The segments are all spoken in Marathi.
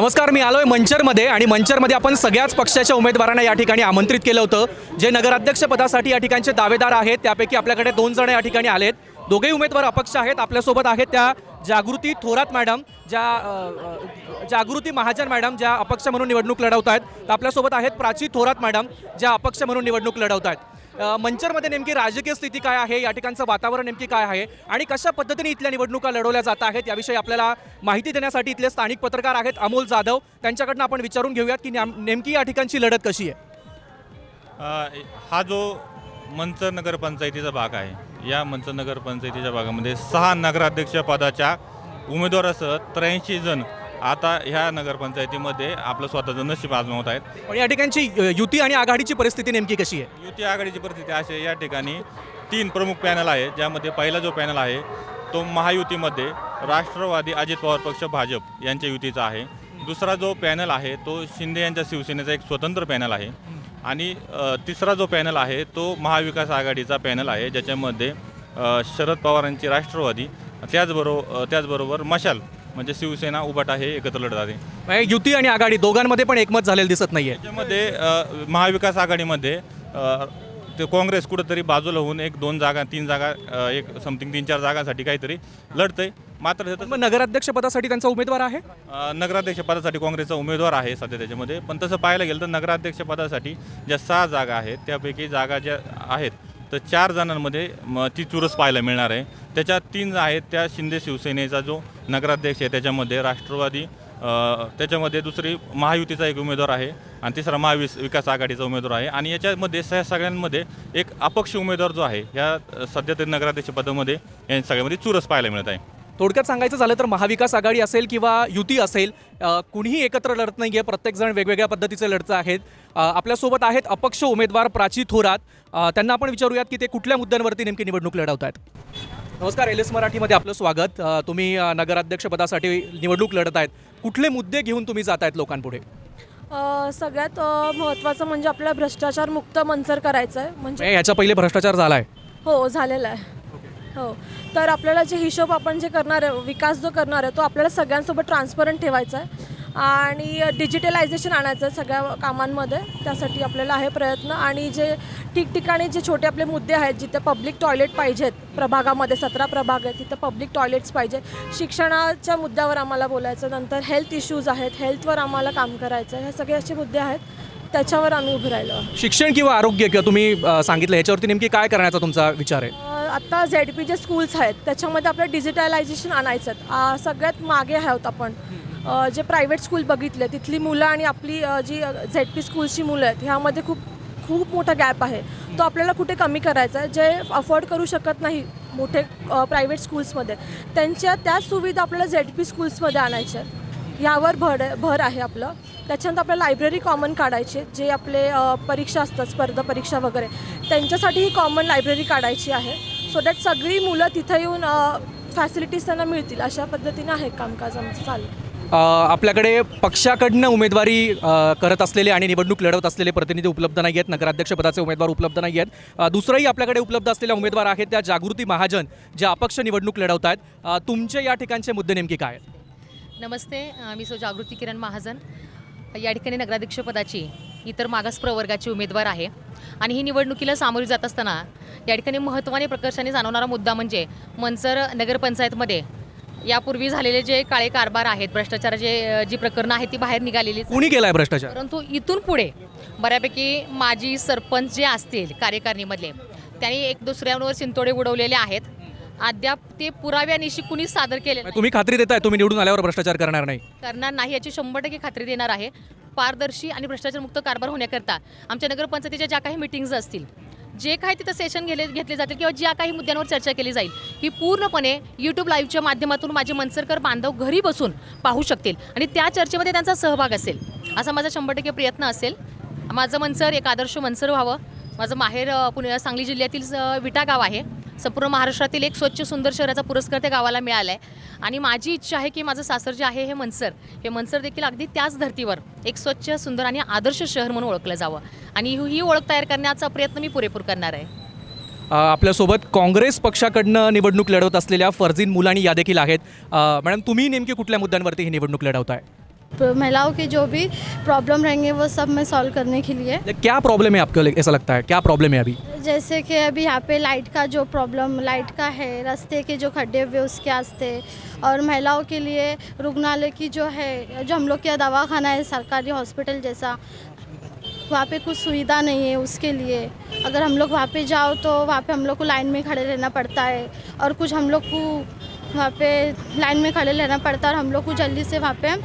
नमस्कार मी आलोय मंचरमध्ये आणि मंचरमध्ये आपण सगळ्याच पक्षाच्या उमेदवारांना या ठिकाणी आमंत्रित केलं होतं जे नगराध्यक्ष पदासाठी या ठिकाणचे दावेदार आहेत. त्यापैकी आपल्याकडे दोन जण या ठिकाणी आलेत. दोघेही उमेदवार अपक्ष आहेत. आपल्यासोबत आहेत त्या जागृती थोरात मॅडम ज्या जागृती महाजन मॅडम ज्या अपक्ष म्हणून निवडणूक लढवत आहेत तर आपल्यासोबत आहेत प्राची थोरात मॅडम ज्या अपक्ष म्हणून निवडणूक लढवत आहेत मंचरमध्ये नेमकी राजकीय स्थिती काय आहे? या ठिकाणचं वातावरण नेमकी काय आहे? आणि कशा पद्धतीने इथल्या निवडणुका लढवल्या जात आहेत? याविषयी आपल्याला माहिती देण्यासाठी इथले स्थानिक पत्रकार आहेत अमोल जाधव. त्यांच्याकडनं आपण विचारून घेऊयात की नेमकी या ठिकाणची लढत कशी आहे? हा जो मंचर नगरपंचायतीचा भाग आहे या मंचर नगरपंचायतीच्या भागामध्ये सहा नगराध्यक्षपदाच्या उमेदवारासह त्र्याऐंशी जण आता ह्या नगरपंचायतीमध्ये आपलं स्वतःचं नशीब आजमावत आहेत. पण या ठिकाणची अ, युती आणि आघाडीची परिस्थिती नेमकी कशी आहे? युती आघाडीची परिस्थिती अशी आहे, या ठिकाणी तीन प्रमुख पॅनल आहे ज्यामध्ये पहिला जो पॅनल आहे तो महायुतीमध्ये राष्ट्रवादी अजित पवार पक्ष भाजप यांच्या युतीचा आहे. दुसरा जो पॅनल आहे तो शिंदे यांच्या शिवसेनेचा एक स्वतंत्र पॅनल आहे. आणि अ, तिसरा जो पॅनल आहे तो महाविकास आघाडीचा पॅनल आहे ज्याच्यामध्ये अ, शरद पवारांची राष्ट्रवादी त्याचबरोबर त्याचबरोबर मशाल म्हणजे शिवसेना उभाटा हे एकत्र लढत आहे. म्हणजे युती आणि आघाडी दोघांमध्ये पण एकमत झालेलं दिसत नाहीये. त्याच्यामध्ये अ, महाविकास आघाडीमध्ये अ, ते काँग्रेस कुठंतरी बाजूला होऊन एक दोन जागा तीन जागा अ, एक समथिंग तीन चार जागांसाठी काहीतरी लढतंय. मात्र हे तसं, मग नगराध्यक्ष पदासाठी त्यांचा उमेदवार आहे? अ, नगराध्यक्ष पदासाठी काँग्रेसचा उमेदवार आहे सध्या त्याच्यामध्ये. पण तसं पाहायला गेलं तर नगराध्यक्ष पदासाठी ज्या सहा जागा आहेत त्यापैकी जागा ज्या आहेत तर चार जणांमध्ये म, ती चुरस पाहायला मिळणार आहे. त्याच्यात तीन आहेत त्या शिंदे शिवसेनेचा जो नगराध्यक्ष आहे त्याच्यामध्ये राष्ट्रवादी त्याच्यामध्ये दुसरी महायुतीचा एक उमेदवार आहे आणि तिसरा महाविस विकास आघाडीचा उमेदवार आहे. आणि याच्यामध्ये ह्या सगळ्यांमध्ये एक अपक्ष उमेदवार जो आहे ह्या सध्या तरी नगराध्यक्ष पदामध्ये या सगळ्यामध्ये चुरस पाहायला मिळत आहे. थोडक्यात सांगायचं झालं तर महाविकास आघाडी असेल किंवा युती असेल कुणीही एकत्र लढत नाही आहे प्रत्येकजण वेगवेगळ्या पद्धतीचे लढतं आहेत. आपल्यासोबत आहेत अपक्ष उमेदवार प्राची थोरात. त्यांना आपण विचारूयात की ते कुठल्या मुद्द्यांवरती नेमकी निवडणूक लढवत आहेत नमस्कार एल एस मराठीमध्ये आपलं स्वागत. तुम्ही नगराध्यक्षपदासाठी निवडणूक लढत आहेत कुठले मुद्दे घेऊन तुम्ही जात आहेत लोकांपुढे सगळ्यात महत्त्वाचं म्हणजे आपल्याला भ्रष्टाचार मुक्त मंचर करायचं आहे म्हणजे म्हणजे ह्याच्या पहिले भ्रष्टाचार झाला आहे हो झालेला आहे. हो. तर आपल्याला जे हिशोब आपण जे करणार आहे विकास जो करणार आहे तो आपल्याला सगळ्यांसोबत ट्रान्सपरंट ठेवायचा आहे. आणि डिजिटलायझेशन आणायचं आहे सगळ्या कामांमध्ये. त्यासाठी आपल्याला आहे प्रयत्न. आणि जे ठिकठिकाणी जे छोटे आपले मुद्दे आहेत जिथे पब्लिक टॉयलेट पाहिजेत प्रभागामध्ये सतरा प्रभाग आहेत तिथं पब्लिक टॉयलेट्स पाहिजे शिक्षणाच्या मुद्द्यावर आम्हाला बोलायचं नंतर हेल्थ इश्यूज आहेत हेल्थवर आम्हाला काम करायचं आहे. हे सगळे असे मुद्दे आहेत. त्याच्यावर आम्ही उभे राहिलो शिक्षण किंवा आरोग्य किंवा तुम्ही सांगितलं ह्याच्यावरती नेमकी काय करण्याचा तुमचा विचार आहे? आत्ता झेड पी जे स्कूल्स आहेत त्याच्यामध्ये आपलं डिजिटलायझेशन आणायचं आहे. सगळ्यात मागे आहोत आपण. जे प्रायव्हेट स्कूल बघितले तिथली मुलं आणि आपली जी झेड पी स्कूलची मुलं आहेत ह्यामध्ये खूप खूप मोठा गॅप आहे. तो आपल्याला कुठे कमी करायचा आहे जे अफोर्ड करू शकत नाही मोठे प्रायव्हेट स्कूल्समध्ये त्यांच्या त्याच सुविधा आपल्याला झेड पी स्कूल्समध्ये आणायच्या आहेत. यावर भर भर आहे आपलं. त्याच्यानंतर आपल्याला लायब्ररी कॉमन काढायचे जे आपले परीक्षा असतात स्पर्धा परीक्षा वगैरे. त्यांच्यासाठी ही कॉमन लायब्ररी काढायची आहे. सो दॅट सगळी मुलं तिथं येऊन फॅसिलिटीज त्यांना मिळतील अशा पद्धतीने आहे कामकाज आमचं चालू. अ, आपल्याकडे पक्षाकडनं उमेदवारी करत असलेले आणि निवडणूक लढवत असलेले प्रतिनिधी उपलब्ध नाही आहेत नगराध्यक्षपदाचे उमेदवार उपलब्ध नाही आहेत. दुसराही आपल्याकडे उपलब्ध असलेल्या उमेदवार आहेत त्या जागृती महाजन ज्या अपक्ष निवडणूक लढवत आहेत. तुमचे या ठिकाणचे मुद्दे नेमके काय आहेत? नमस्ते मी सो जागृती किरण महाजन. या ठिकाणी नगराध्यक्षपदाची इतर मागास प्रवर्गाची उमेदवार आहे. आणि ही निवडणुकीला सामोरी जात असताना या ठिकाणी महत्त्वाने प्रकर्षाने जाणवणारा मुद्दा म्हणजे मनसर नगरपंचायतमध्ये यापूर्वी झालेले जे काळे कारभार आहेत भ्रष्टाचाराचे जी प्रकरणं आहेत ती बाहेर निघालेली कुणी केलाय भ्रष्टाचार? परंतु इथून पुढे बऱ्यापैकी माजी सरपंच जे असतील कार्यकारिणीमधले त्यांनी एक दुसऱ्यांवर शिंतोडे उडवलेले आहेत. अद्याप ते पुराव्यानिशी कुणीच सादर केले नाही. तुम्ही खात्री देताय तुम्ही निवडून आल्यावर भ्रष्टाचार करणार नाही. करणार नाही याची शंभर टक्के खात्री देणार आहे. पारदर्शी आणि भ्रष्टाचारमुक्त कारभार होण्याकरता आमच्या नगरपंचायतीच्या ज्या काही मिटिंग्ज असतील जे काही तिथं सेशन घेले घेतले जातील किंवा ज्या काही मुद्द्यांवर चर्चा केली जाईल ही पूर्णपणे यूट्यूब लाईव्हच्या माध्यमातून माझे मनसरकर बांधव घरी बसून पाहू शकतील आणि त्या चर्चेमध्ये त्यांचा सहभाग असेल. असा माझा शंभर टक्के प्रयत्न असेल. माझं मनसर एक आदर्श मनसर व्हावं. माझं माहेर अ, पुणे सांगली जिल्ह्यातील अ, विटा गाव आहे. संपूर्ण महाराष्ट्रातील एक स्वच्छ सुंदर शहराचा पुरस्कार त्या गावाला मिळाला आहे आणि माझी इच्छा आहे की माझं सासर जे आहे हे मनसर. हे मनसर देखील अगदी त्याच धर्तीवर एक स्वच्छ सुंदर आणि आदर्श शहर म्हणून ओळखलं जावं. आणि ही ही ओळख तयार करण्याचा प्रयत्न मी पुरेपूर करणार आहे. आपल्यासोबत काँग्रेस पक्षाकडनं निवडणूक लढवत असलेल्या फर्जीन मुलानी या देखील आहेत. मॅडम तुम्ही नेमकी कुठल्या मुद्द्यांवरती ही निवडणूक लढवताय? महिलाओं की जो भी प्रॉब्लम रहेंगे वो सब मैं सॉल्व करने के लिए. ये क्या प्रॉब्लम है आपको ऐसा लगता है? क्या प्रॉब्लम है अभी? जैसे कि अभी यहाँ पे लाइट का जो प्रॉब्लम, लाइट का है, रास्ते के जो खड्डे हुए उसके वास्ते और महिलाओं के लिए रुग्णालय की जो है, जो हम लोग का दवाखाना है, सरकारी हॉस्पिटल जैसा, वहाँ पे कुछ सुविधा नहीं है उसके लिए। अगर हम लोग वहाँ पे जाओ तो वहाँ पे हम लोग को लाइन में खड़े रहना पड़ता है और कुछ हम लोग को वहाँ पे लाइन में खड़े रहना पड़ता है और हम लोग को जल्दी से वहाँ पे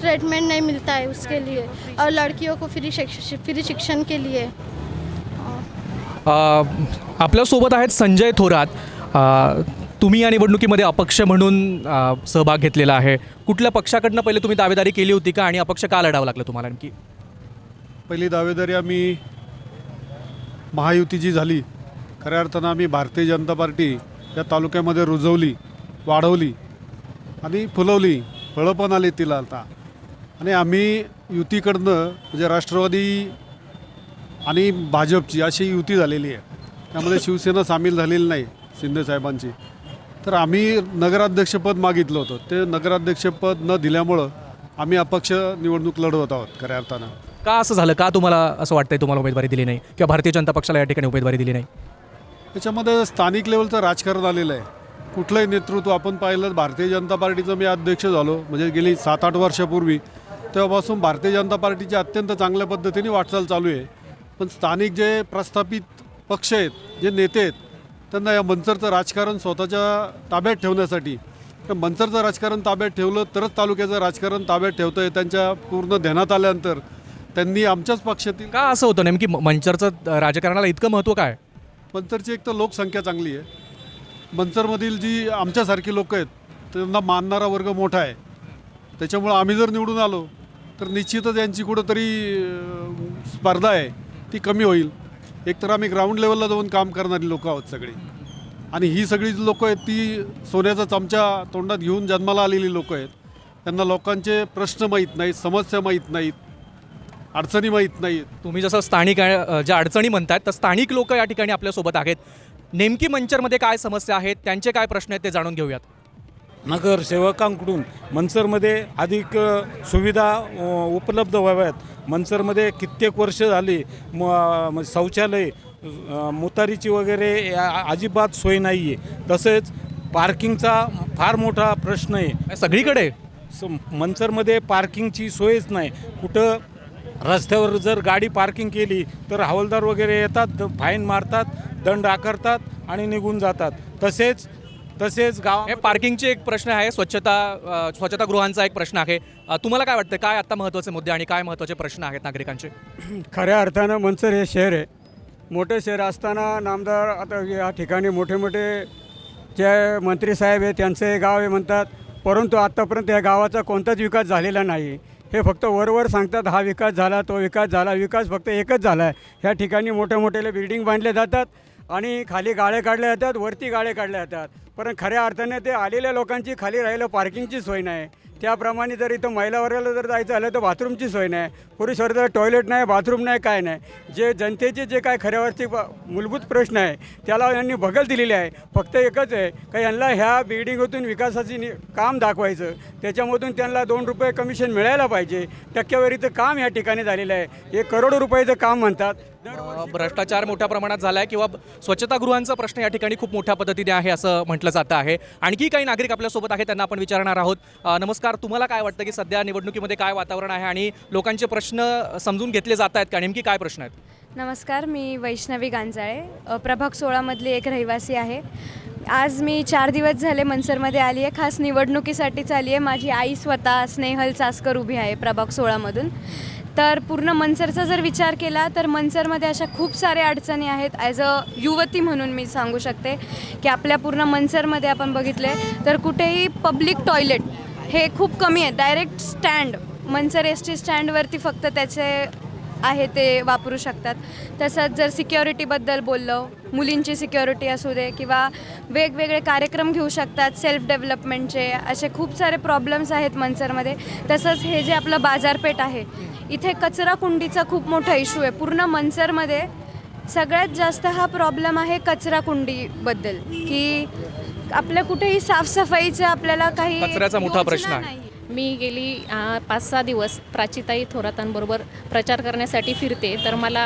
ट्रीटमेंट नहीं मिलता है उसके लिए और लड़कियों को फ्री शिक्ष फ्री शिक्षण के लिए। आपल्यासोबत आहेत संजय थोरात. तुम्ही या निवडणुकीमध्ये अपक्ष म्हणून सहभाग घेतलेला आहे. कुठल्या पक्षाकडनं पहिले तुम्ही दावेदारी केली होती का आणि अपक्ष का लढावं लागलं तुम्हाला आणखी? पहिली दावेदारी आम्ही महायुती जी झाली. खऱ्या अर्थानं आम्ही भारतीय जनता पार्टी या तालुक्यामध्ये रुजवली वाढवली आणि फुलवली. फळं पण आली तिला आता. आणि आम्ही युतीकडनं म्हणजे राष्ट्रवादी आणि भाजपची अशी युती झालेली आहे. त्यामध्ये शिवसेना सामील झालेली नाही शिंदेसाहेबांची तर आम्ही नगराध्यक्षपद मागितलं होतं. ते नगराध्यक्षपद न दिल्यामुळं आम्ही अपक्ष निवडणूक लढवत आहोत खऱ्या अर्थानं. का असं झालं? का तुम्हाला असं वाटतंय तुम्हाला उमेदवारी दिली नाही? किंवा भारतीय जनता पक्षाला या ठिकाणी उमेदवारी दिली नाही? त्याच्यामध्ये स्थानिक लेवलचं राजकारण आलेलं आहे. कुठलंही नेतृत्व आपण पाहिलं भारतीय जनता पार्टीचं मी अध्यक्ष झालो म्हणजे गेली सात आठ वर्षापूर्वी. तेव्हापासून भारतीय जनता पार्टीची अत्यंत चांगल्या पद्धतीने वाटचाल चालू आहे. पण स्थानिक जे प्रस्थापित पक्ष आहेत जे नेते आहेत त्यांना या मंचरचं राजकारण स्वतःच्या ताब्यात ठेवण्यासाठी मंचरचं राजकारण ताब्यात ठेवलं तरच तालुक्याचं राजकारण ताब्यात ठेवतं आहे त्यांच्या पूर्ण ध्यानात आल्यानंतर त्यांनी आमच्याच पक्षातील का असं होतं नेमकी? मंचरचं राजकारणाला इतकं महत्त्व काय? मंचरची एक तर लोकसंख्या चांगली आहे. मंचरमधील जी आमच्यासारखी लोक आहेत त्यांना मानणारा वर्ग मोठा आहे. त्याच्यामुळं आम्ही जर निवडून आलो तर निश्चितच यांची कुठंतरी स्पर्धा आहे. ती कमी होईल. एकतर आम्ही ग्राउंड लेवलला जाऊन काम करणारी लोकं आहोत सगळी. आणि ही सगळी जी लोकं आहेत ती सोन्याचा चमचा तोंडात घेऊन जन्माला आलेली लोकं आहेत. त्यांना लोकांचे प्रश्न माहीत नाहीत समस्या माहीत नाहीत अडचणी माहीत नाहीत. तुम्ही जसं स्थानिक आहे, अ, ज्या अडचणी म्हणतात तर स्थानिक लोक या ठिकाणी आपल्यासोबत आहेत. नेमकी मंचरमध्ये काय समस्या आहेत त्यांचे काय प्रश्न आहेत ते जाणून घेऊयात. नगरसेवकांकडून मनसरमध्ये अधिक सुविधा उपलब्ध व्हाव्यात. मनसरमध्ये कित्येक वर्ष झाली म शौचालय मुतारीची वगैरे अजिबात सोय नाही आहे तसेच पार्किंगचा फार मोठा प्रश्न आहे. सगळीकडे? स मनसरमध्ये पार्किंगची सोयच नाही. कुठं रस्त्यावर जर गाडी पार्किंग केली तर हवालदार वगैरे येतात फाईन मारतात दंड आकारतात आणि निघून जातात. तसेच तसेच गाव हे पार्किंगचे एक प्रश्न आहे स्वच्छता स्वच्छतागृहांचा एक प्रश्न आहे. तुम्हाला काय वाटतं काय आता महत्त्वाचे मुद्दे आणि काय महत्त्वाचे प्रश्न आहेत नागरिकांचे? खऱ्या अर्थानं मनसर हे शहर आहे. मोठं शहर असताना नामदार आता या ठिकाणी मोठे मोठे जे मंत्री साहेब आहे त्यांचं हे गाव आहे म्हणतात. परंतु आत्तापर्यंत या गावाचा कोणताच विकास झालेला नाही. हे फक्त वरवर सांगतात हा विकास झाला तो विकास झाला विकास फक्त एकच झाला आहे. ह्या ठिकाणी मोठ्या मोठ्याले बिल्डिंग बांधले जातात. आणि खाली गाळे काढले जातात वरती गाळे काढले जातात. पण खऱ्या अर्थाने ते आलेल्या लोकांची खाली राहिलं पार्किंगची सोय नाही. त्याप्रमाणे जर इथं महिला वर्गाला जर जायचं झालं तर बाथरूमची सोय नाही. पुरुष वर्गाला टॉयलेट नाही बाथरूम नाही काय नाही. जे जनतेचे जे काय खऱ्यावरचे मूलभूत प्रश्न आहे त्याला यांनी भगल दिलेली आहे. फक्त एकच आहे का यांना ह्या बिल्डिंगमधून विकासाची नि काम दाखवायचं. त्याच्यामधून त्यांना दोन रुपये कमिशन मिळायला पाहिजे. टक्केवारीचं काम या ठिकाणी झालेलं आहे. हे करोडो रुपयाचं काम म्हणतात. भ्रष्टाचार मोठ्या प्रमाणात झाला आहे किंवा स्वच्छतागृहांचा प्रश्न या ठिकाणी खूप मोठ्या पद्धतीने आहे असं म्हटलं जातं आहे. आणखी काही नागरिक आपल्यासोबत आहेत त्यांना आपण विचारणार आहोत. नमस्कार तुम्हाला काय वाटतं की सध्या निवडणुकीमध्ये काय वातावरण आहे आणि लोकांचे प्रश्न समजून घेतले जात आहेत का? नेमकी काय प्रश्न आहेत? नमस्कार मी वैष्णवी गांजाळे. प्रभाग सोळामधली एक रहिवासी आहे. आज मी चार दिवस झाले मनसरमध्ये आली आहे. खास निवडणुकीसाठीच आली आहे. माझी आई स्वतः स्नेहल चासकर उभी आहे प्रभाग सोळामधून तर पूर्ण मनसरचा जर विचार केला तर मनसरमध्ये अशा खूप साऱ्या अडचणी आहेत. ॲज अ युवती म्हणून मी सांगू शकते की आपल्या पूर्ण मनसरमध्ये आपण बघितले तर कुठेही पब्लिक टॉयलेट हे खूप कमी आहे. Direct stand Mansar S T स्टँडवरती फक्त त्याचे आहे ते वापरू शकतात. तसंच जर सिक्युरिटीबद्दल बोललो मुलींची सिक्युरिटी असू दे किंवा वेगवेगळे कार्यक्रम घेऊ शकतात सेल्फ डेव्हलपमेंटचे असे खूप सारे प्रॉब्लेम्स आहेत मनसरमध्ये. तसंच हे जे आपलं बाजारपेठ आहे इथे कचरा कुंडीचा खूप मोठा इश्यू आहे. पूर्ण मनसरमध्ये सगळ्यात जास्त हा प्रॉब्लेम आहे कचरा कुंडीबद्दल की आपल्या कुठेही साफसफाईचं आपल्याला काही कचऱ्याचा मोठा प्रश्न आहे. मी गेली पाच सहा दिवस प्राचीताई थोरातांबरोबर प्रचार करण्यासाठी फिरते. तर मला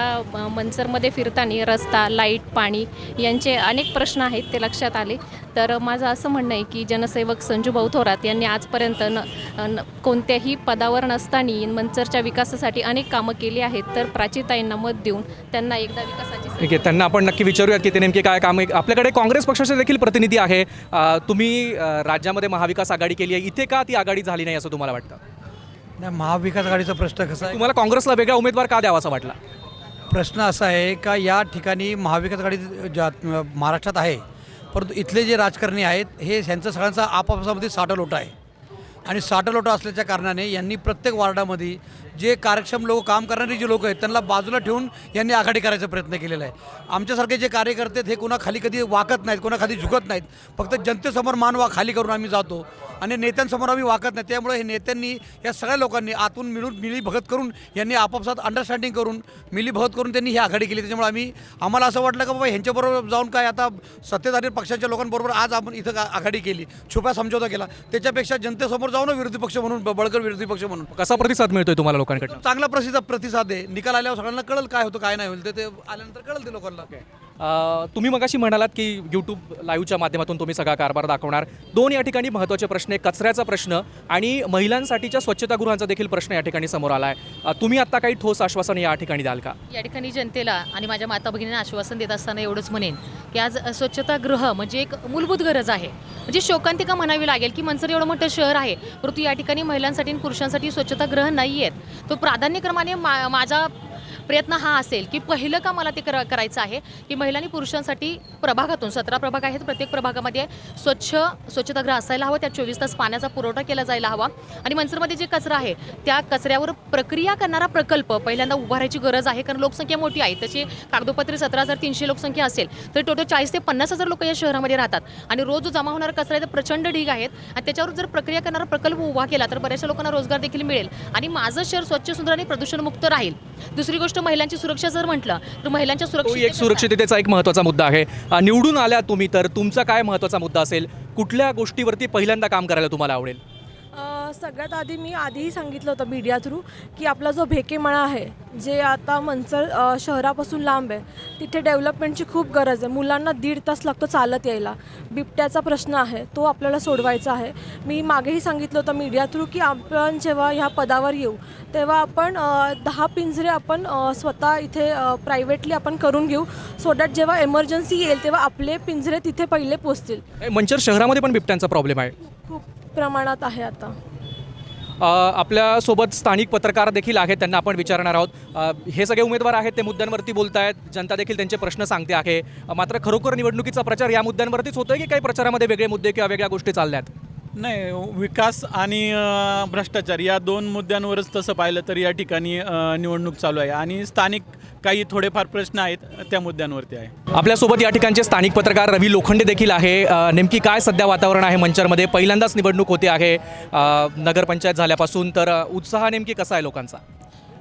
मंचरमध्ये फिरताना रस्ता लाइट पाणी यांचे अनेक प्रश्न आहेत ते लक्षात आले. तर माझं असं म्हणणं आहे की जनसेवक संजूभाऊ थोरात यांनी आजपर्यंत न न कोणत्याही पदावर नसताना मंचरच्या विकासासाठी अनेक कामं केली आहेत. तर प्राचीताईंना मत देऊन त्यांना एकदा विकासाची ठीक आहे त्यांना आपण नक्की विचारूयात की ते नेमके काय काम आहे. आपल्याकडे काँग्रेस पक्षाचे देखील प्रतिनिधी आहे. तुम्ही राज्यामध्ये महाविकास आघाडी केली आहे. इथे का ती आघाडी झाली नाही? असं तुम्हाला वाटतं? नाही महाविकास आघाडीचा प्रश्न कसा आहे? तुम्हाला काँग्रेसला वेगळा उमेदवार का द्यावा असं वाटला? प्रश्न असा आहे का या ठिकाणी महाविकास आघाडी ज्या महाराष्ट्रात आहे परंतु इथले जे राजकारणी आहेत हे यांचं सगळ्यांचा आपापसामध्ये साठालोटा आहे. आणि साठालोटा असल्याच्या कारणाने यांनी प्रत्येक वार्डामध्ये जे कार्यक्षम लोक काम करणारे जे लोक आहेत त्यांना बाजूला ठेवून यांनी आघाडी करायचा प्रयत्न केलेला आहे. आमच्यासारखे जे कार्यकर्ते आहेत हे कुणाखाली कधी वाकत नाहीत कुणाखाली झुकत नाहीत. फक्त जनतेसमोर मान वा खाली करून आम्ही जातो आणि नेत्यांसमोर आम्ही वाकत नाही. त्यामुळे हे नेत्यांनी या सगळ्या लोकांनी आतून मिळून मिलीभगत करून यांनी आपापसात अंडरस्टँडिंग करून मिलीभगत करून त्यांनी ही आघाडी केली. त्याच्यामुळे आम्ही आम्हाला असं वाटलं का बाबा ह्यांच्याबरोबर जाऊन काय आता सत्तेधारी पक्षाच्या लोकांबरोबर आज आपण इथं का- आघाडी केली. छुप्या समझौता केला. त्याच्यापेक्षा जनतेसमोर जाऊन विरोधी पक्ष म्हणून बळकर विरोधी पक्ष म्हणून. कसा प्रतिसाद मिळतोय तुम्हाला लोकांकडून. चांगला प्रतिसाद प्रतिसाद आहे. निकाल आल्यावर सगळ्यांना कळलं काय होतं काय नाही होईल. ते ते आल्यानंतर कळलं ते लोकांना. तुम्ही तुम्ही मगाशी म्हणालात की यूट्यूब लाईव्हच्या माध्यमातून तुम्ही सगळा कारभार दाखवणार. दोन या ठिकाणी महत्त्वाचे प्रश्न आहे कचऱ्याचा प्रश्न आणि महिलांसाठीच्या स्वच्छतागृहांचा देखील प्रश्न या ठिकाणी समोर आला आहे तुम्ही आत्ता काही ठोस आश्वासन या ठिकाणी द्याल का? या ठिकाणी जनतेला आणि माझ्या माता भगिनींना आश्वासन देत असताना एवढंच म्हणेन की आज स्वच्छतागृह म्हणजे एक मूलभूत गरज आहे. म्हणजे शोकांतिका म्हणावी लागेल की मंचर एवढं मोठं शहर आहे परंतु या ठिकाणी महिलांसाठी आणि पुरुषांसाठी स्वच्छतागृह नाही आहेत तो प्राधान्यक्रमाने मा माझा प्रयत्न हा असेल की पहिलं का मला ते कर करायचं आहे की महिलांनी पुरुषांसाठी प्रभागातून सतरा प्रभाग आहेत. प्रत्येक प्रभागामध्ये स्वच्छ स्वच्छतागृह असायला हवं. त्या चोवीस तास पाण्याचा पुरवठा केला जायला हवा. आणि मनसरमध्ये जे कचरा आहे त्या कचऱ्यावर प्रक्रिया करणारा प्रकल्प पहिल्यांदा उभारायची गरज आहे. कारण लोकसंख्या मोठी आहे. तशी कागदोपत्री सतरा हजार तीनशे लोकसंख्या असेल तर टोटल चाळीस ते पन्नास हजार लोक या शहरामध्ये राहतात. आणि रोज जो जमा होणारा कचरा आहे तर प्रचंड ढीग आहेत. आणि त्याच्यावर जर प्रक्रिया करणारा प्रकल्प उभा केला तर बऱ्याचशा लोकांना रोजगार देखील मिळेल. आणि माझं शहर स्वच्छ सुंदर आणि प्रदूषणमुक्त राहील. दुसरी गोष्ट महिलांची सुरक्षा जर म्हटलं तर महिलांच्या तो एक सुरक्षित सुरक्षिततेचा एक महत्त्वाचा मुद्दा आहे. अ, निवडून आल्या तुम्ही तर तुमचा काय महत्त्वाचा मुद्दा असेल? कुठल्या गोष्टीवरती पहिल्यांदा काम करायला तुम्हाला आवडेल? सगळ्यात आधी मी आधीही सांगितलं होतं मीडिया थ्रू की आपला जो भेकेमळा आहे जे आता मंचर शहरापासून लांब आहे तिथे डेव्हलपमेंटची खूप गरज आहे. मुलांना दीड तास लागतो चालत यायला. बिबट्याचा प्रश्न आहे तो आपल्याला सोडवायचा आहे. मी मागेही सांगितलं होतं मीडिया थ्रू की आपण जेव्हा ह्या पदावर येऊ तेव्हा आपण दहा पिंजरे आपण स्वतः इथे प्रायव्हेटली आपण करून घेऊ सो दॅट जेव्हा एमर्जन्सी येईल तेव्हा आपले पिंजरे तिथे पहिले पोचतील. मंचर शहरामध्ये पण बिबट्यांचा प्रॉब्लेम आहे. खूप प्रमाणात आहे आता. आपल्यासोबत स्थानिक पत्रकार देखील आहेत त्यांना आपण विचारणार आहोत. हे सगळे उमेदवार आहेत ते मुद्द्यांवरती बोलत आहेत जनता देखील त्यांचे प्रश्न सांगते आहे. मात्र खरोखर निवडणुकीचा प्रचार या मुद्द्यांवरतीच होतोय की काही प्रचारामध्ये वेगळे मुद्दे किंवा वेगळ्या गोष्टी चालल्यात? नाही विकास आणि भ्रष्टाचार या दोन मुद्द्यांवरच तसं पाहिलं तर या ठिकाणी निवडणूक चालू आहे. आणि स्थानिक काही थोडेफार प्रश्न आहेत त्या मुद्द्यांवरती आहे. आपल्यासोबत या ठिकाणचे स्थानिक पत्रकार रवी लोखंडे देखील आहे. नेमकी काय सध्या वातावरण आहे मंचरमध्ये? पहिल्यांदाच निवडणूक होते आहे. नगरपंचायत झाल्यापासून तर उत्साह नेमकी कसा आहे लोकांचा?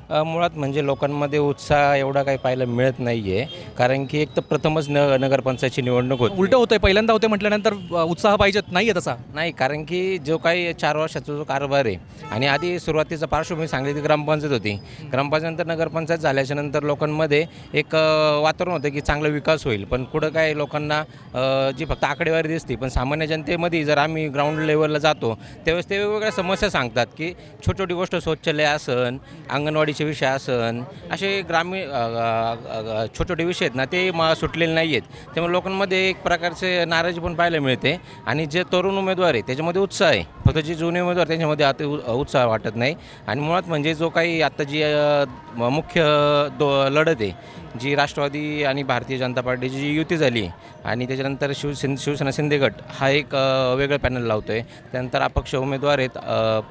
मुळात म्हणजे लोकांमध्ये उत्साह एवढा काही पाहायला मिळत नाही आहे कारण की एक तर प्रथमच न नगरपंचायतची निवडणूक होती. उलटं होतंय पहिल्यांदा होते म्हटल्यानंतर उत्साह पाहिजेत नाही आहे तसा? नाही कारण की जो काही चार वर्षाचा जो कारभार आहे आणि आधी सुरुवातीचा पार्श्वभूमी सांगली ती ग्रामपंचायत होती. ग्रामपंचायतनंतर नगरपंचायत झाल्याच्यानंतर लोकांमध्ये एक वातावरण होतं की चांगला विकास होईल. पण कुठं काय लोकांना जी फक्त आकडेवारी दिसते पण सामान्य जनतेमध्ये जर आम्ही ग्राउंड लेवलला जातो त्यावेळेस ते वेगवेगळ्या समस्या सांगतात की छोटी छोटी गोष्ट शौचालय असन अंगणवाडीचे विषय असन असे ग्रामीण छोटे छोटे विषय आहेत ना ते म सुटलेले नाही आहेत. त्यामुळे लोकांमध्ये एक प्रकारचे नाराजी पण पाहायला मिळते. आणि जे तरुण उमेदवार आहे त्याच्यामध्ये उत्साह आहे. फक्त जे जुने उमेदवार त्यांच्यामध्ये आता उ- उत्साह वाटत नाही. आणि मुळात म्हणजे जो काही आता जी मुख्य दो लढत आहे जी राष्ट्रवादी आणि भारतीय जनता पार्टीची जी युती झाली आणि त्याच्यानंतर शिवसेन शिवसेना शिंदे गट हा एक वेगळं पॅनल लावतो आहे त्यानंतर अपक्ष उमेदवार आहेत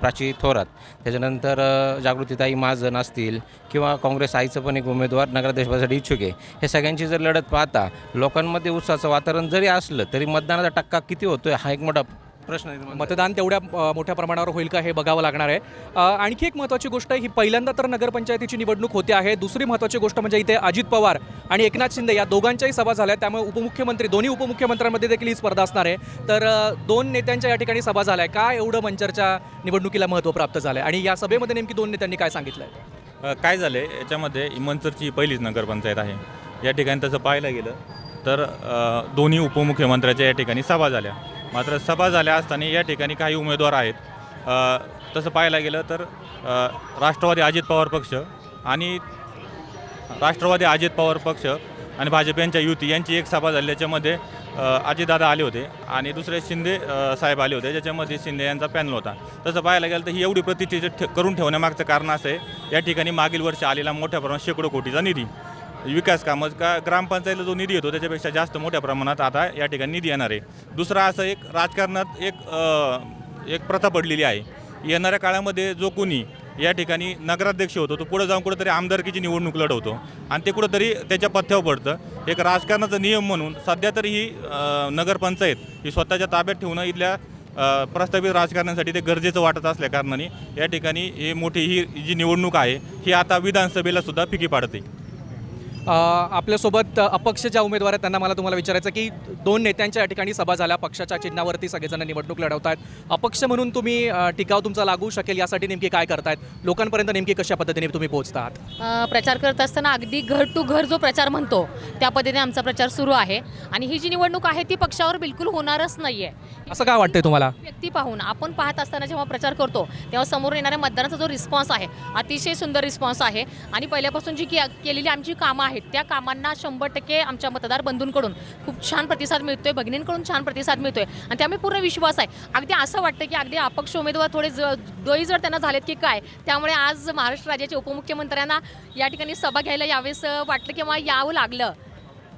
प्राची थोरात. त्याच्यानंतर जागृतीताई महाजन असतील किंवा काँग्रेस आईचं पण एक उमेदवार नगराध्यक्षपदासाठी इच्छुक आहे. हे सगळ्यांची जर लढत पाहता लोकांमध्ये उत्साहाचं वातावरण जरी असलं तरी मतदानाचा टक्का किती होतोय हा एक मोठा प्रश्न निर्माण झाले. मतदान तेवढ्या अ, मोठ्या प्रमाणावर होईल का हे बघावं लागणार आहे. अ, आणखी एक महत्त्वाची गोष्ट ही पहिल्यांदा तर नगरपंचायतीची निवडणूक होते आहे. दुसरी महत्त्वाची गोष्ट म्हणजे इथे अजित पवार आणि एकनाथ शिंदे या दोघांच्याही सभा झाल्या. त्यामुळे उपमुख्यमंत्री दोन्ही उपमुख्यमंत्र्यांमध्ये देखील ही स्पर्धा असणार आहे. तर अ, दोन नेत्यांच्या या ठिकाणी सभा झाल्या. काय एवढं मंचरच्या निवडणुकीला महत्त्व प्राप्त झालं आहे आणि या सभेमध्ये नेमकी दोन नेत्यांनी काय सांगितलं आहे अ, काय झालं आहे याच्यामध्ये मंचरची पहिलीच नगरपंचायत आहे. या ठिकाणी तसं पाहायला गेलं तर अ, दोन्ही उपमुख्यमंत्र्याच्या या ठिकाणी सभा झाल्या. मात्र सभा झाल्या असताना या ठिकाणी काही उमेदवार आहेत. तसं पाहायला गेलं तर राष्ट्रवादी अजित पवार पक्ष आणि राष्ट्रवादी अजित पवार पक्ष आणि भाजप यांच्या युती यांची एक सभा झाली. त्याच्यामध्ये अजितदादा आले होते आणि दुसरे शिंदे साहेब आले होते. ज्याच्यामध्ये शिंदे यांचा पॅनल होता. तसं पाहायला गेलं तर ही एवढी प्रतिष्ठित ठे करून ठेवण्यामागचं कारण असं आहे या ठिकाणी मागील वर्षी आलेला मोठ्या प्रमाणात शेकडो कोटीचा निधी. विकास कामं का ग्रामपंचायतीला जो निधी येतो त्याच्यापेक्षा जास्त मोठ्या प्रमाणात आता या ठिकाणी निधी येणार आहे. दुसरा असं एक राजकारणात एक एक प्रथा पडलेली आहे. येणाऱ्या काळामध्ये जो कोणी या ठिकाणी नगराध्यक्ष होतो तो पुढे जाऊन कुठेतरी आमदारकीची निवडणूक लढवतो आणि ते कुठंतरी त्याच्या पथ्यावर पडतं. एक राजकारणाचा नियम म्हणून सध्या तरी ही नगरपंचायत ही स्वतःच्या ताब्यात ठेवणं इथल्या प्रस्तावित राजकारणासाठी ते गरजेचं वाटत असल्या कारणाने या ठिकाणी हे मोठी ही जी निवडणूक आहे ही आता विधानसभेला सुद्धा फिकी पाडते. आपल्यासोबत अपक्ष ज्या उमेदवार आहेत. त्यांना मला तुम्हाला विचारायचं की दोन नेत्यांच्या या ठिकाणी सभा झाल्या. पक्षाच्या चिन्हावरती सगळेजण निवडणूक लढवत आहेत. अपक्ष म्हणून तुम्ही टिकाव तुमचा लागू शकेल यासाठी नेमकी काय करतायत? लोकांपर्यंत नेमकी कशा पद्धतीने तुम्ही पोहोचता आहात प्रचार करत असताना अगदी घर टू घर जो प्रचार म्हणतो त्या पद्धतीने आमचा प्रचार सुरू आहे. आणि ही जी निवडणूक आहे ती पक्षावर बिलकुल होणारच नाही आहे असं काय वाटतंय तुम्हाला? व्यक्ती पाहून आपण पाहत असताना जेव्हा प्रचार करतो तेव्हा समोर येणाऱ्या मतदाराचा जो रिस्पॉन्स आहे अतिशय सुंदर रिस्पॉन्स आहे. आणि पहिल्यापासून जी केलेली आमची कामं आहेत त्या कामांना शंभर टक्के आमच्या मतदार बंधूंकडून खूप छान प्रतिसाद मिळतोय भगिनींकडून छान प्रतिसाद मिळतोय. आणि त्यामुळे पूर्ण विश्वास आहे. अगदी असं वाटतं की अगदी अपक्ष उमेदवार थोडे ज दळी जर त्यांना झालेत की काय त्यामुळे आज महाराष्ट्र राज्याचे उपमुख्यमंत्र्यांना या ठिकाणी सभा घ्यायला यावेळेस वाटलं किंवा यावं लागलं.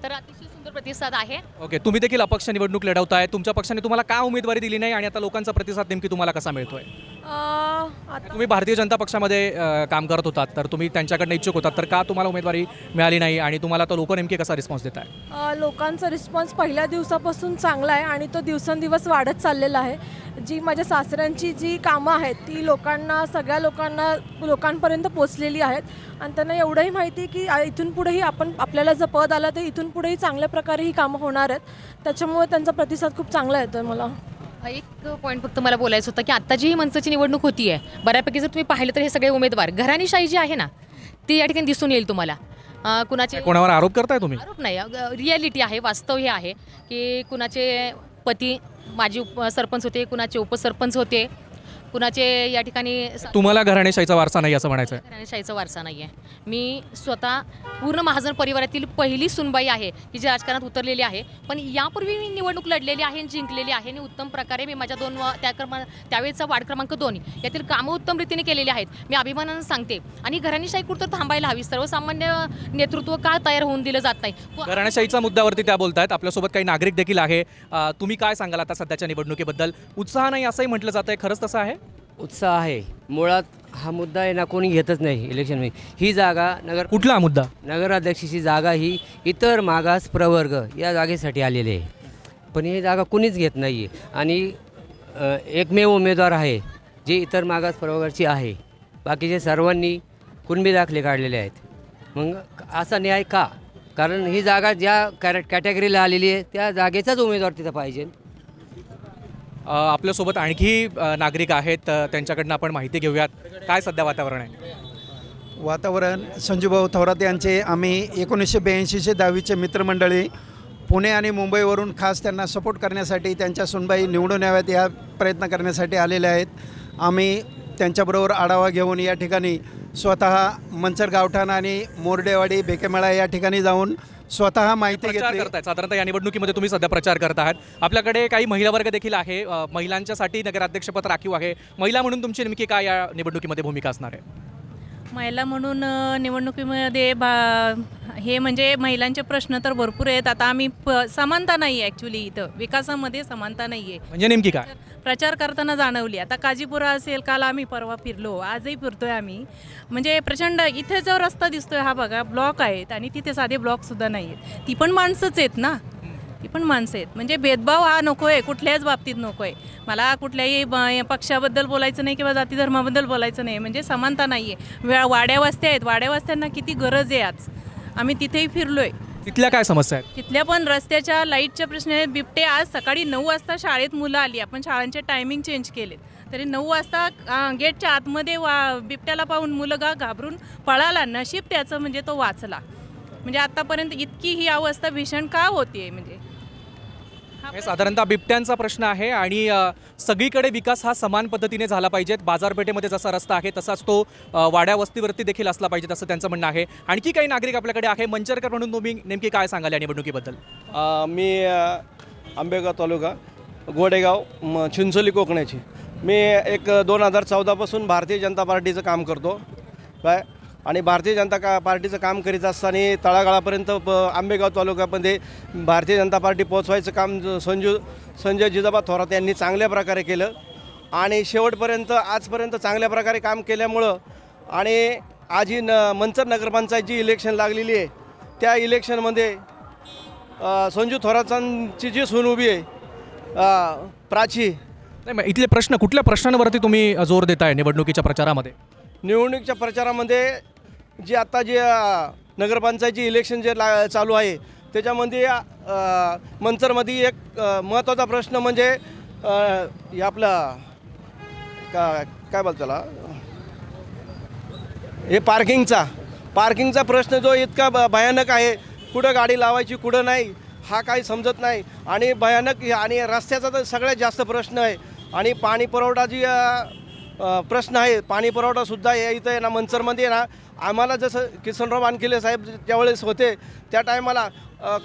तर अतिशय सुंदर प्रतिसाद आहे. ओके तुम्ही देखील अपक्ष निवडणूक लढवताय. तुमच्या पक्षाने तुम्हाला का उमेदवारी दिली नाही आणि आता लोकांचा प्रतिसाद नेमकी तुम्हाला कसा मिळतोय? आता तुम्ही भारतीय जनता पक्षामध्ये अ, काम करत होतात तर तुम्ही त्यांच्याकडनं इच्छुक होतात तर का तुम्हाला उमेदवारी मिळाली नाही आणि तुम्हाला तो लोक नेमके कसा रिस्पॉन्स देत आहे अ, लोकांचा रिस्पॉन्स पहिल्या दिवसापासून चांगला आहे आणि तो दिवसेंदिवस वाढत चाललेला आहे. जी माझ्या सासऱ्यांची जी कामं आहेत ती लोकांना सगळ्या लोकांना लोकांपर्यंत पोचलेली आहेत. आणि त्यांना एवढंही माहिती आहे की आ- इथून पुढेही आपण आपल्याला जर पद आलं तर इथून पुढेही चांगल्या प्रकारे ही कामं होणार आहेत. त्याच्यामुळे त्यांचा प्रतिसाद खूप चांगला येतो आहे मला एक पॉईंट फक्त मला बोलायचं होतं की आता जी ही मंचाची निवडणूक होती आहे बऱ्यापैकी जर तुम्ही पाहिलं तर हे सगळे उमेदवार घराणीशाही जी आहे ना ती या ठिकाणी दिसून येईल तुम्हाला. अं, कुणाचे कोणावर आरोप करताय तुम्ही? आरोप नाही रियालिटी आहे वास्तव हे आहे की कुणाचे पती माजी उप सरपंच होते कुणाचे उपसरपंच होते कुणाचे या ठिकाणी तुम्हाला घराणेशाहीचा वारसा नाही असं म्हणायचं आहे घराणेशाहीचा वारसा नाही आहे मी स्वतः पूर्ण महाजन परिवारातील पहिली सुनबाई आहे की जी राजकारणात उतरलेली आहे. पण यापूर्वी मी निवडणूक लढलेली आहे आणि जिंकलेली आहे आणि उत्तम प्रकारे मी माझ्या दोन वा- त्या क्रमांक त्यावेळेचा वार्ड क्रमांक दोन यातील कामं उत्तम रीतीने केलेली आहेत. मी अभिमानानं सांगते. आणि घराणेशाही कुठं थांबायला हवी. सर्वसामान्य नेतृत्व का तयार होऊन दिलं जात नाही? व- घराणेशाहीच्या मुद्द्यावरती त्या बोलतायत. आपल्यासोबत काही नागरिक देखील आहे. अ, तुम्ही काय सांगाल आता सध्याच्या निवडणुकीबद्दल? उत्साह नाही असंही म्हटलं जातं आहे खरंच तसं आहे? उत्साह आहे. मुळात हा मुद्दा आहे ना कोणी घेतच नाही इलेक्शनमध्ये ही जागा नगर कुठला हा मुद्दा? नगराध्यक्षाची जागा ही इतर मागास प्रवर्ग या जागेसाठी आलेली आहे. पण ही जागा कुणीच घेत नाही आहे आणि अ, एकमेव उमेदवार आहे जे इतर मागास प्रवर्गाची आहे. बाकीचे सर्वांनी कुणबी दाखले काढलेले आहेत. मग असा न्याय का? कारण ही जागा ज्या कॅर कॅटेगरीला आलेली आहे त्या जागेचाच उमेदवार तिथं पाहिजे. आपल्यासोबत आणखी नागरिक आहेत. त्यांच्याकडनं आपण माहिती घेऊयात. काय सध्या वातावरण आहे? वातावरण संजूभाऊ थोरात यांचे आम्ही एकोणीसशे ब्याऐंशीचे दहावीचे मित्रमंडळी पुणे आणि मुंबईवरून खास त्यांना सपोर्ट करण्यासाठी त्यांच्या सुनबाई निवडून याव्यात या प्रयत्न करण्यासाठी आलेले आहेत. आम्ही त्यांच्याबरोबर आढावा घेऊन या ठिकाणी स्वतः मंचर गावठाण आणि मोरडेवाडी बेकेमेळा या ठिकाणी जाऊन स्वतः माहिती प्रचार घेतली. करतायत. साधारणतः या निवडणुकीमध्ये तुम्ही सध्या प्रचार करत आहात. आपल्याकडे काही महिला वर्ग देखील आहे. अ, महिलांच्यासाठी नगराध्यक्षपद राखीव आहे. महिला म्हणून तुमची नेमकी काय या निवडणुकीमध्ये भूमिका असणार आहे? महिला म्हणून निवडणुकीमध्ये बा हे म्हणजे महिलांचे प्रश्न तर भरपूर आहेत. आता आम्ही प समानता नाही आहे ॲक्च्युली इथं. विकासामध्ये समानता नाही आहे म्हणजे नेमकी काय? प्रचार करताना जाणवली. आता काजीपुरा असेल काल आम्ही परवा फिरलो. आजही फिरतोय आम्ही. म्हणजे प्रचंड इथे जो रस्ता दिसतोय हा बघा ब्लॉक आहेत आणि तिथे साधे ब्लॉकसुद्धा नाही आहेत ती पण माणसंच आहेत ना? ती पण माणसं आहेत. म्हणजे भेदभाव हा नको आहे कुठल्याच बाबतीत नको आहे मला कुठल्याही पक्षाबद्दल बोलायचं नाही किंवा जाती धर्माबद्दल बोलायचं नाही. म्हणजे समानता नाही आहे वे वाड्या वस्त्या आहेत. वाड्या वस्त्यांना किती गरज आहे आज? आम्ही तिथेही फिरलो आहे तिथल्या काय समस्या आहेत? तिथल्या पण रस्त्याच्या लाईटच्या प्रश्न आहेत. बिबटे आज सकाळी नऊ वाजता शाळेत मुलं आली. आपण शाळांचे टायमिंग चेंज केलेत. तरी नऊ वाजता गेटच्या आतमध्ये वा बिबट्याला पाहून मुलं गा घाबरून पळाला. नशीब त्याचं म्हणजे तो वाचला. म्हणजे आतापर्यंत इतकी ही अवस्था भीषण का होतीये म्हणजे? हा हे साधारणतः बिबट्यांचा प्रश्न आहे आणि सगळीकडे विकास हा समान पद्धतीने झाला पाहिजे बाजारपेठेमध्ये जसा रस्ता आहे तसाच तो वाड्या वस्तीवरती देखील असला पाहिजे असं त्यांचं म्हणणं आहे. आणखी काही नागरिक आपल्याकडे आहे? मंचरकर म्हणून तुम्ही नेमकी काय सांगाल या निवडणुकीबद्दल? मी आंबेगाव तालुका गोडेगाव म चिंचोली कोकणाची. मी एक दोन हजार चौदापासून भारतीय जनता पार्टीचं काम करतो. काय? आणि भारतीय जनता का पार्टीचं काम करीत असताना तळागाळापर्यंत प आंबेगाव तालुक्यामध्ये भारतीय जनता पार्टी पोचवायचं काम संजू संजय जिजाबा थोरात यांनी चांगल्या प्रकारे केलं. आणि शेवटपर्यंत आजपर्यंत चांगल्या प्रकारे काम केल्यामुळं आणि आज ही न मंचर नगरपंचायत जी इलेक्शन लागलेली आहे त्या इलेक्शनमध्ये संजू थोरातांची जी सून उभी आहे प्राची. नाही मग इथले प्रश्न कुठल्या प्रश्नांवरती तुम्ही जोर देताय निवडणुकीच्या प्रचारामध्ये? निवडणुकीच्या प्रचारामध्ये जी आता जे अ, नगरपंचायतची इलेक्शन जे ला चालू आहे त्याच्यामध्ये मंचरमध्ये एक महत्त्वाचा प्रश्न म्हणजे हे आपला का काय बोलतो त्याला? हे पार्किंगचा पार्किंगचा प्रश्न जो इतका ब भयानक आहे कुठं गाडी लावायची कुठं नाही हा काही समजत नाही. आणि भयानक हे- आणि रस्त्याचा तर सगळ्यात जास्त प्रश्न आहे. आणि पाणी पुरवठा जी प्रश्न आहे पाणी पुरवठासुद्धा या इथं आहे ना मंचरमध्ये आहे ना आम्हाला जसं किसनराव वानखेले साहेब त्यावेळेस होते त्या टायमाला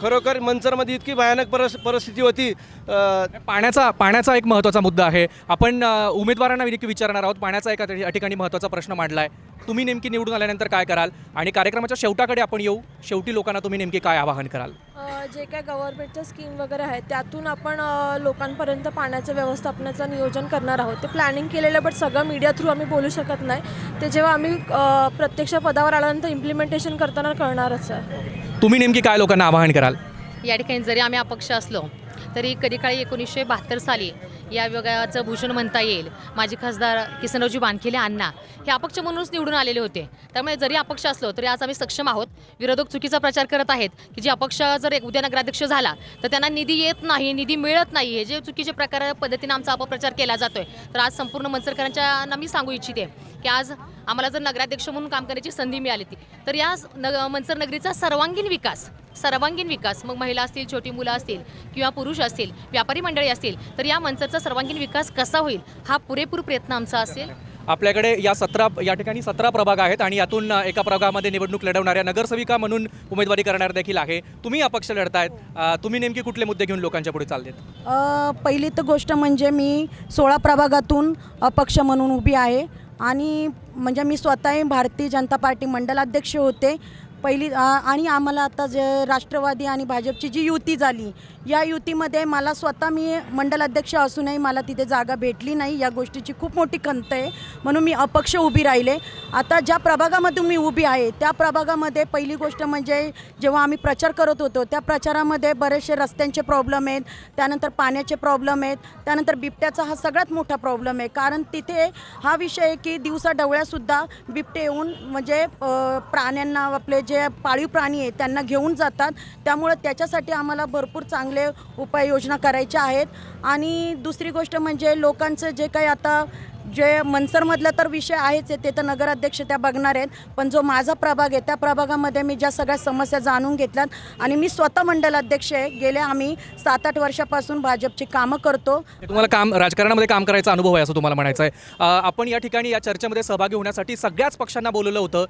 खरोखर मंचरमध्ये इतकी भयानक परस परिस्थिती होती. पाण्याचा पाण्याचा एक महत्त्वाचा मुद्दा आहे. आपण उमेदवारांना विनक्की विचारणार आहोत. पाण्याचा एका या ठिकाणी महत्त्वाचा प्रश्न मांडला आहे तुम्ही नेमकी निवडून आल्यानंतर काय कराल? आणि कार्यक्रमाच्या शेवटाकडे आपण येऊ. शेवटी लोकांना तुम्ही नेमकी काय आवाहन कराल? जे काय गव्हर्नमेंटच्या स्कीम वगैरे आहेत त्यातून आपण लोकांपर्यंत पाण्याचं व्यवस्थापनाचं नियोजन करणार आहोत. ते प्लॅनिंग केलेलं बट सगळं मीडिया थ्रू आम्ही बोलू शकत नाही. ते जेव्हा आम्ही प्रत्यक्ष पदावर आल्यानंतर इम्प्लिमेंटेशन करताना कळणारच आहे. तुम्ही नेमकी काय लोकांना आवाहन कराल? या ठिकाणी जरी आम्ही अपक्ष असलो तरी कधी काळी एकोणीसशे बहात्तर साली या विभागाचं भूषण म्हणता येईल. माजी खासदार किसनरावजी बानखेले अण्णा हे अपक्ष म्हणूनच निवडून आलेले होते. त्यामुळे जरी अपक्ष असलो तरी आज आम्ही सक्षम आहोत. विरोधक चुकीचा प्रचार करत आहेत की जे अपक्ष जर एक उद्या नगराध्यक्ष झाला तर त्यांना निधी येत नाही निधी मिळत नाही. हे जे चुकीचे प्रकार पद्धतीने आमचा अपप्रचार केला जातोय तर आज संपूर्ण मनसरकरांच्या मी सांगू इच्छिते. की आज आम्हाला जर नगराध्यक्ष म्हणून काम करण्याची संधी मिळाली ती तर या नग मनसर नगरीचा सर्वांगीण विकास सर्वांगीण विकास मग महिला असतील छोटी मुलं असतील किंवा पुरुष असतील व्यापारी मंडळी असतील तर या मनसरचा सर्वांगीण विकास कसा होईल हा पुरेपूर प्रयत्न आमचा असेल. आपल्याकडे या सतरा या ठिकाणी सतरा प्रभाग आहेत आणि यातून एका प्रभागामध्ये निवडणूक लढवणाऱ्या नगरसेविका म्हणून उमेदवारी करणार देखील आहे. तुम्ही अपक्ष लढतायत. तुम्ही नेमके कुठले मुद्दे घेऊन लोकांच्या पुढे चाललेत? अ, पहिली तर गोष्ट म्हणजे मी सोळा प्रभागातून अपक्ष म्हणून उभी आहे. आणि म्हणजे मी स्वतःही भारतीय जनता पार्टी मंडलाध्यक्ष होते. पहिली आणि आम्हाला आता जे राष्ट्रवादी आणि भाजपची जी युती झाली या युतीमध्ये मला स्वतः मी मंडलाध्यक्ष असूनही मला तिथे जागा भेटली नाही. या गोष्टीची खूप मोठी खंत आहे. म्हणून मी अपक्ष उभी राहिले. आता ज्या प्रभागामधून मी उभी आहे त्या प्रभागामध्ये पहिली गोष्ट म्हणजे जेव्हा आम्ही प्रचार करत होतो त्या प्रचारामध्ये बरेचसे रस्त्यांचे प्रॉब्लेम आहेत त्यानंतर पाण्याचे प्रॉब्लेम आहेत त्यानंतर बिबट्याचा हा सगळ्यात मोठा प्रॉब्लेम आहे. कारण तिथे हा विषय आहे की दिवसा डवळ्यासुद्धा बिबटे येऊन म्हणजे प्राण्यांना आपले जे जे पाळीव प्राणी आहेत त्यांना घेऊन जातात. त्यामुळं त्याच्यासाठी आम्हाला भरपूर चांगले उपाययोजना करायच्या आहेत. आणि दुसरी गोष्ट म्हणजे लोकांचं जे काही आता जे मनसरमधला तर विषय आहेच आहे ते तर नगराध्यक्ष त्या बघणार आहेत. पण जो माझा प्रभाग आहे त्या प्रभागामध्ये मी ज्या सगळ्या समस्या जाणून घेतल्यात आणि मी स्वतः मंडलाध्यक्ष आहे. गेल्या आम्ही सात आठ वर्षापासून भाजपची कामं करतो. तुम्हाला काम राजकारणामध्ये काम करायचा अनुभव आहे असं तुम्हाला म्हणायचं आहे आपण या ठिकाणी या चर्चेमध्ये सहभागी होण्यासाठी सगळ्याच पक्षांना बोलवलं होतं.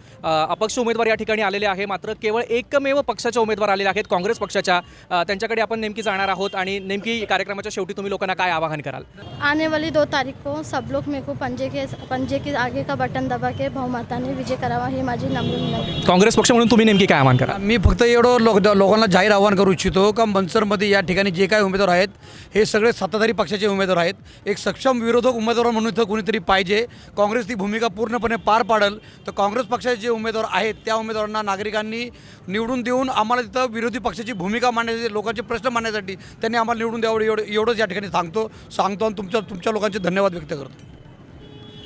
अपक्ष उमेदवार या ठिकाणी आलेले आहे मात्र केवळ एकमेव पक्षाचे उमेदवार आलेले आहेत काँग्रेस पक्षाच्या. त्यांच्याकडे आपण नेमकी जाणार आहोत आणि नेमकी कार्यक्रमाच्या शेवटी तुम्ही लोकांना काय आवाहन कराल? आने वाली दो तारीख को सब लोग को पंजे के पंजे के आगे का बटन दबा के बहुमताने विजय करावा ही माझी नम्र विनंती. काँग्रेस पक्ष म्हणून तुम्ही नेमकी काय आव्हान करा मी फक्त एवढं लोक लोकांना जाहीर आवाहन करू इच्छितो का मनसरमध्ये या ठिकाणी जे काही उमेदवार आहेत हे सगळे सत्ताधारी पक्षाचे उमेदवार आहेत. एक सक्षम विरोधक उमेदवार म्हणून इथं कोणीतरी पाहिजे. काँग्रेस ती भूमिका पूर्णपणे पार पाडेल. तर काँग्रेस पक्षाचे जे उमेदवार आहेत त्या उमेदवारांना नागरिकांनी निवडून देऊन आम्हाला तिथं विरोधी पक्षाची भूमिका मांडण्यासाठी लोकांचे प्रश्न मांडण्यासाठी त्यांनी आम्हाला निवडून द्यावं एवढं एवढंच या ठिकाणी सांगतो. सांगतो आणि तुमच्या तुमच्या लोकांचे धन्यवाद व्यक्त करतो.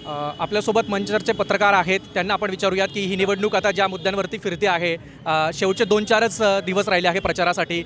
आपल्यासोबत मंचरचे पत्रकार आहेत. त्यांना आपण विचारूयात की ही निवडणूक आता ज्या मुद्द्यांवरती फिरते आहे शेवटचे दोन चारच दिवस राहिले आहे प्रचारासाठी.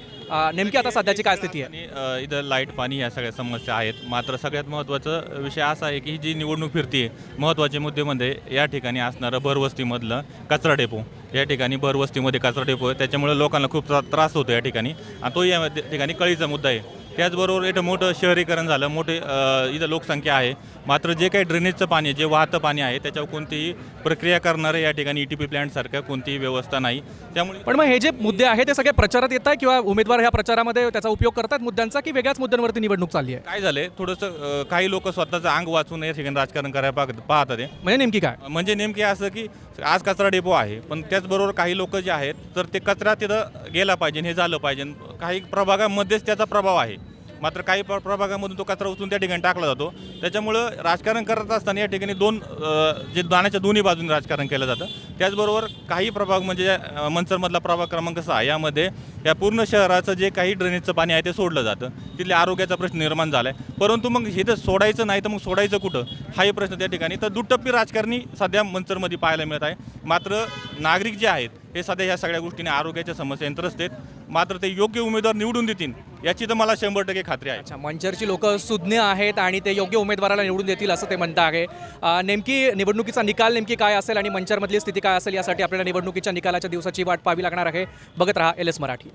नेमकी आता सध्याची काय स्थिती आहे? इथं लाइट पाणी या सगळ्या समस्या आहेत. मात्र सगळ्यात महत्त्वाचा विषय असा आहे की ही जी निवडणूक फिरते महत्त्वाचे मुद्देमध्ये म्हणजे या ठिकाणी असणारं भरवस्तीमधलं कचरा डेपो. या ठिकाणी भरवस्तीमध्ये कचरा डेपो आहे. त्याच्यामुळे लोकांना खूप त्रास होतो या ठिकाणी. आणि तो या ठिकाणी कळीचा मुद्दा आहे. त्याचबरोबर इथं मोठं शहरीकरण झालं मोठे इथं लोकसंख्या आहे. मात्र जे काही ड्रेनेजचं पाणी आहे जे वाहतं पाणी आहे त्याच्यावर कोणतीही प्रक्रिया करणारं या ठिकाणी ई टी पी प्लॅन्टसारख्या कोणतीही व्यवस्था नाही. त्यामुळे पण मग हे जे मुद्दे आहेत ते सगळे प्रचारात येत आहे किंवा उमेदवार ह्या प्रचारामध्ये त्याचा उपयोग करतात मुद्द्यांचा की वेगळ्याच मुद्द्यांवरती निवडणूक चालली आहे? काय झालंय? थोडंसं काही लोक स्वतःचं अंग वाचून या ठिकाणी राजकारण करायला पाहत पाहतात आहे म्हणजे नेमकी काय? म्हणजे नेमके असं की आज कचरा डेपो आहे पण त्याचबरोबर काही लोक जे आहेत तर ते कचरा तिथं गेला पाहिजे हे झालं पाहिजे. काही प्रभागामध्येच त्याचा प्रभाव आहे. मात्र काही प्र प्रभागामधून तो कचरा उचलून त्या ठिकाणी टाकला जातो. त्याच्यामुळं राजकारण करत असताना या ठिकाणी दोन अ, जे दाण्याच्या दोन्ही बाजूने राजकारण केलं जातं. त्याचबरोबर काही प्रभाग म्हणजे मंचरमधला प्रभाग क्रमांक सहा यामध्ये या पूर्ण शहराचं जे काही ड्रेनेजचं पाणी आहे ते सोडलं जातं. तिथल्या आरोग्याचा प्रश्न निर्माण झाला आहे परंतु मग हे तर सोडायचं नाही तर मग सोडायचं कुठं? हाही प्रश्न त्या ठिकाणी. तर दुटप्पी राजकारणी सध्या मंचरमध्ये पाहायला मिळत आहे. मात्र नागरिक जे आहेत हे सध्या ह्या सगळ्या गोष्टीने आरोग्याच्या समस्या त्रस्त आहेत. मात्र ते योग्य उमेदवार निवडून देतील याची तर मला शंभर टक्के खात्री आहे. अच्छा मंचरची लोक सुज्ञ आहेत आणि ते योग्य उमेदवाराला निवडून देतील असं ते म्हणत आहे. नेमकी निवडणुकीचा निकाल नेमकी काय असेल आणि मंचरमधली स्थिती काय असेल यासाठी आपल्याला निवडणुकीच्या निकालाच्या दिवसाची वाट पाहावी लागणार आहे. बघत राहा एल एस मराठी.